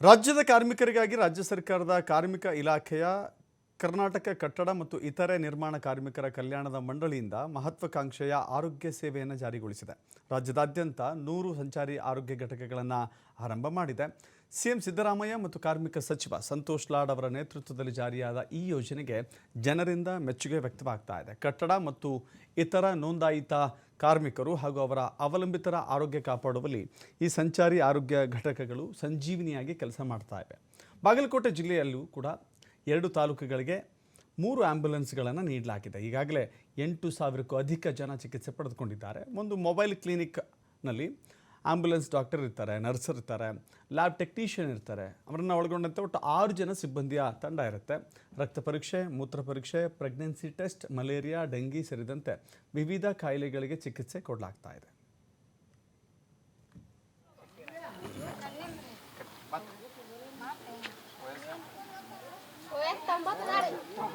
ರಾಜ್ಯದ ಕಾರ್ಮಿಕರಿಗಾಗಿ ರಾಜ್ಯ ಸರ್ಕಾರದ ಕಾರ್ಮಿಕ ಇಲಾಖೆಯ ಕರ್ನಾಟಕ ಕಟ್ಟಡ ಮತ್ತು ಇತರೆ ನಿರ್ಮಾಣ ಕಾರ್ಮಿಕರ ಕಲ್ಯಾಣದ ಮಂಡಳಿಯಿಂದ ಮಹತ್ವಾಕಾಂಕ್ಷೆಯ ಆರೋಗ್ಯ ಸೇವೆಯನ್ನು ಜಾರಿಗೊಳಿಸಿದೆ. ರಾಜ್ಯದಾದ್ಯಂತ ನೂರು ಸಂಚಾರಿ ಆರೋಗ್ಯ ಘಟಕಗಳನ್ನು ಆರಂಭ ಮಾಡಿದೆ. ಸಿಎಂ ಸಿದ್ದರಾಮಯ್ಯ ಮತ್ತು ಕಾರ್ಮಿಕ ಸಚಿವ ಸಂತೋಷ್ ಲಾಡ್ ಅವರ ನೇತೃತ್ವದಲ್ಲಿ ಜಾರಿಯಾದ ಈ ಯೋಜನೆಗೆ ಜನರಿಂದ ಮೆಚ್ಚುಗೆ ವ್ಯಕ್ತವಾಗ್ತಾ ಇದೆ. ಕಟ್ಟಡ ಮತ್ತು ಇತರ ನೋಂದಾಯಿತ ಕಾರ್ಮಿಕರು ಹಾಗೂ ಅವರ ಅವಲಂಬಿತರ ಆರೋಗ್ಯ ಕಾಪಾಡುವಲ್ಲಿ ಈ ಸಂಚಾರಿ ಆರೋಗ್ಯ ಘಟಕಗಳು ಸಂಜೀವಿನಿಯಾಗಿ ಕೆಲಸ ಮಾಡ್ತಾ ಇವೆ. ಬಾಗಲಕೋಟೆ ಜಿಲ್ಲೆಯಲ್ಲೂ ಕೂಡ ಎರಡು ತಾಲೂಕುಗಳಿಗೆ ಮೂರು ಆ್ಯಂಬುಲೆನ್ಸ್ಗಳನ್ನು ನೀಡಲಾಗಿದೆ. ಈಗಾಗಲೇ ಎಂಟು ಸಾವಿರಕ್ಕೂ ಅಧಿಕ ಜನ ಚಿಕಿತ್ಸೆ ಪಡೆದುಕೊಂಡಿದ್ದಾರೆ. ಒಂದು ಮೊಬೈಲ್ ಕ್ಲಿನಿಕ್ನಲ್ಲಿ ಆ್ಯಂಬುಲೆನ್ಸ್ ಡಾಕ್ಟರ್ ಇರ್ತಾರೆ ನರ್ಸ್ ಇರ್ತಾರೆ, ಲ್ಯಾಬ್ ಟೆಕ್ನಿಷಿಯನ್ ಇರ್ತಾರೆ. ಅವರನ್ನು ಒಳಗೊಂಡಂತೆ ಒಟ್ಟು ಆರು ಜನ ಸಿಬ್ಬಂದಿಯ ತಂಡ ಇರುತ್ತೆ. ರಕ್ತ ಪರೀಕ್ಷೆ, ಮೂತ್ರ ಪರೀಕ್ಷೆ, ಪ್ರೆಗ್ನೆನ್ಸಿ ಟೆಸ್ಟ್, ಮಲೇರಿಯಾ ಡೆಂಗಿ ಸೇರಿದಂತೆ ವಿವಿಧ ಕಾಯಿಲೆಗಳಿಗೆ ಚಿಕಿತ್ಸೆ ಕೊಡಲಾಗ್ತಾ ಇದೆ.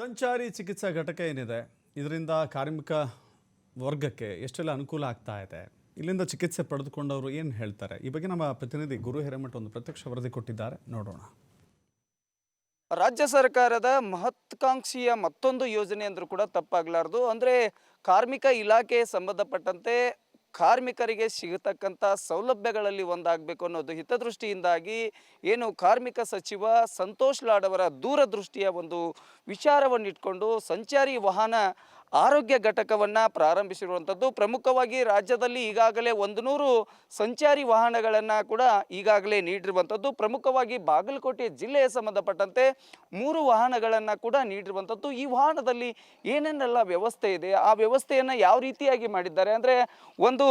ಸಂಚಾರಿ ಚಿಕಿತ್ಸಾ ಘಟಕ ಏನಿದೆ? ಇದರಿಂದ ಕಾರ್ಮಿಕ ವರ್ಗಕ್ಕೆ ಎಷ್ಟೆಲ್ಲ ಅನುಕೂಲ ಆಗ್ತಾ ಇದೆ? ಇಲ್ಲಿಂದ ಚಿಕಿತ್ಸೆ ಪಡೆದುಕೊಂಡವರು ಏನು ಹೇಳ್ತಾರೆ? ಈ ಬಗ್ಗೆ ನಮ್ಮ ಪ್ರತಿನಿಧಿ ಗುರು ಹಿರೇಮಠ ಒಂದು ಪ್ರತ್ಯಕ್ಷ ವರದಿ ಕೊಟ್ಟಿದ್ದಾರೆ. ನೋಡೋಣ. ರಾಜ್ಯ ಸರ್ಕಾರದ ಮಹತ್ವಾಕಾಂಕ್ಷಿಯ ಮತ್ತೊಂದು ಯೋಜನೆ ಅಂದರೂ ಕೂಡ ತಪ್ಪಾಗಲಾರದು. ಅಂದರೆ ಕಾರ್ಮಿಕ ಇಲಾಖೆ ಸಂಬಂಧಪಟ್ಟಂತೆ ಕಾರ್ಮಿಕರಿಗೆ ಸಿಗತಕ್ಕಂಥ ಸೌಲಭ್ಯಗಳಲ್ಲಿ ಒಂದಾಗಬೇಕು ಅನ್ನೋದು ಹಿತದೃಷ್ಟಿಯಿಂದಾಗಿ ಏನು ಕಾರ್ಮಿಕ ಸಚಿವ ಸಂತೋಷ್ ಲಾಡ್ ಅವರ ದೂರದೃಷ್ಟಿಯ ಒಂದು ವಿಚಾರವನ್ನು ಇಟ್ಕೊಂಡು ಸಂಚಾರಿ ವಾಹನ ಆರೋಗ್ಯ ಘಟಕವನ್ನು ಪ್ರಾರಂಭಿಸಿರುವಂಥದ್ದು. ಪ್ರಮುಖವಾಗಿ ರಾಜ್ಯದಲ್ಲಿ ಈಗಾಗಲೇ ಒಂದು ನೂರು ಸಂಚಾರಿ ವಾಹನಗಳನ್ನು ಕೂಡ ಈಗಾಗಲೇ ನೀಡಿರುವಂಥದ್ದು. ಪ್ರಮುಖವಾಗಿ ಬಾಗಲಕೋಟೆ ಜಿಲ್ಲೆಯ ಸಂಬಂಧಪಟ್ಟಂತೆ ಮೂರು ವಾಹನಗಳನ್ನು ಕೂಡ ನೀಡಿರುವಂಥದ್ದು. ಈ ವಾಹನದಲ್ಲಿ ಏನೇನೆಲ್ಲ ವ್ಯವಸ್ಥೆ ಇದೆ? ಆ ವ್ಯವಸ್ಥೆಯನ್ನು ಯಾವ ರೀತಿಯಾಗಿ ಮಾಡಿದ್ದಾರೆ? ಅಂದರೆ ಒಂದು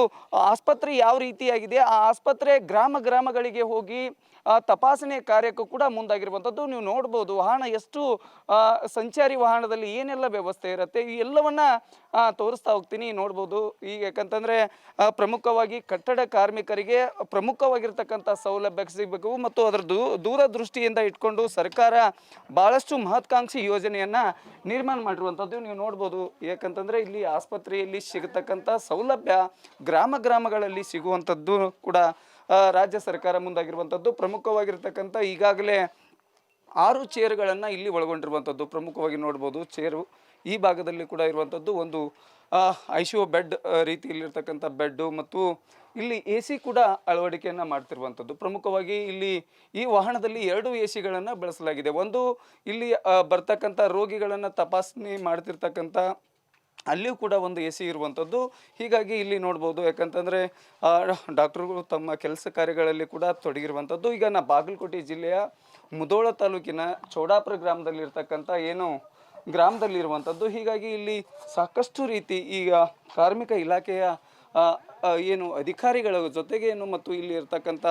ಆಸ್ಪತ್ರೆ ಯಾವ ರೀತಿಯಾಗಿದೆ? ಆ ಆಸ್ಪತ್ರೆ ಗ್ರಾಮ ಗ್ರಾಮಗಳಿಗೆ ಹೋಗಿ ತಪಾಸಣೆ ಕಾರ್ಯಕ್ಕೂ ಕೂಡ ಮುಂದಾಗಿರುವಂಥದ್ದು. ನೀವು ನೋಡ್ಬೋದು ವಾಹನ ಎಷ್ಟು ಸಂಚಾರಿ ವಾಹನದಲ್ಲಿ ಏನೆಲ್ಲ ವ್ಯವಸ್ಥೆ ಇರುತ್ತೆ? ಈ ಎಲ್ಲವನ್ನ ಆ, ತೋರಿಸ್ತಾ ಹೋಗ್ತೀನಿ ನೋಡ್ಬೋದು. ಈಗ ಯಾಕಂತಂದರೆ ಪ್ರಮುಖವಾಗಿ ಕಟ್ಟಡ ಕಾರ್ಮಿಕರಿಗೆ ಪ್ರಮುಖವಾಗಿರ್ತಕ್ಕಂಥ ಸೌಲಭ್ಯ ಸಿಗಬೇಕು ಮತ್ತು ಅದರ ದೂ ದೂರದೃಷ್ಟಿಯಿಂದ ಇಟ್ಕೊಂಡು ಸರ್ಕಾರ ಭಾಳಷ್ಟು ಮಹತ್ವಾಕಾಂಕ್ಷಿ ಯೋಜನೆಯನ್ನು ನಿರ್ಮಾಣ ಮಾಡಿರುವಂಥದ್ದು ನೀವು ನೋಡ್ಬೋದು. ಯಾಕಂತಂದರೆ ಇಲ್ಲಿ ಆಸ್ಪತ್ರೆಯಲ್ಲಿ ಸಿಗತಕ್ಕಂಥ ಸೌಲಭ್ಯ ಗ್ರಾಮ ಗ್ರಾಮಗಳಲ್ಲಿ ಸಿಗುವಂಥದ್ದು ಕೂಡ ರಾಜ್ಯ ಸರ್ಕಾರ ಮುಂದಾಗಿರುವಂಥದ್ದು. ಪ್ರಮುಖವಾಗಿರ್ತಕ್ಕಂಥ ಈಗಾಗಲೇ ಆರು ಚೇರ್ಗಳನ್ನು ಇಲ್ಲಿ ಒಳಗೊಂಡಿರುವಂಥದ್ದು. ಪ್ರಮುಖವಾಗಿ ನೋಡ್ಬೋದು ಚೇರು ಈ ಭಾಗದಲ್ಲಿ ಕೂಡ ಇರುವಂಥದ್ದು ಒಂದು ಐ ಸಿ ಒ ಬೆಡ್ ರೀತಿಯಲ್ಲಿರ್ತಕ್ಕಂಥ ಬೆಡ್ಡು ಮತ್ತು ಇಲ್ಲಿ ಎ ಸಿ ಕೂಡ ಅಳವಡಿಕೆಯನ್ನು ಮಾಡ್ತಿರುವಂಥದ್ದು. ಪ್ರಮುಖವಾಗಿ ಇಲ್ಲಿ ಈ ವಾಹನದಲ್ಲಿ ಎರಡು ಎ ಸಿಗಳನ್ನು ಬಳಸಲಾಗಿದೆ. ಒಂದು ಇಲ್ಲಿ ಬರ್ತಕ್ಕಂಥ ರೋಗಿಗಳನ್ನು ತಪಾಸಣೆ ಮಾಡ್ತಿರ್ತಕ್ಕಂಥ ಅಲ್ಲಿಯೂ ಕೂಡ ಒಂದು ಎ ಸಿ ಇರುವಂಥದ್ದು. ಹೀಗಾಗಿ ಇಲ್ಲಿ ನೋಡ್ಬೋದು, ಯಾಕಂತಂದರೆ ಡಾಕ್ಟ್ರುಗಳು ತಮ್ಮ ಕೆಲಸ ಕಾರ್ಯಗಳಲ್ಲಿ ಕೂಡ ತೊಡಗಿರುವಂಥದ್ದು. ಈಗ ನಾ ಬಾಗಲಕೋಟೆ ಜಿಲ್ಲೆಯ ಮುದೋಳ ತಾಲೂಕಿನ ಚೌಡಾಪುರ ಗ್ರಾಮದಲ್ಲಿರ್ತಕ್ಕಂಥ ಏನು ಗ್ರಾಮದಲ್ಲಿರುವಂಥದ್ದು. ಹೀಗಾಗಿ ಇಲ್ಲಿ ಸಾಕಷ್ಟು ರೀತಿ ಈಗ ಕಾರ್ಮಿಕ ಇಲಾಖೆಯ ಏನು ಅಧಿಕಾರಿಗಳ ಜೊತೆಗೇನು ಮತ್ತು ಇಲ್ಲಿ ಇರ್ತಕ್ಕಂಥ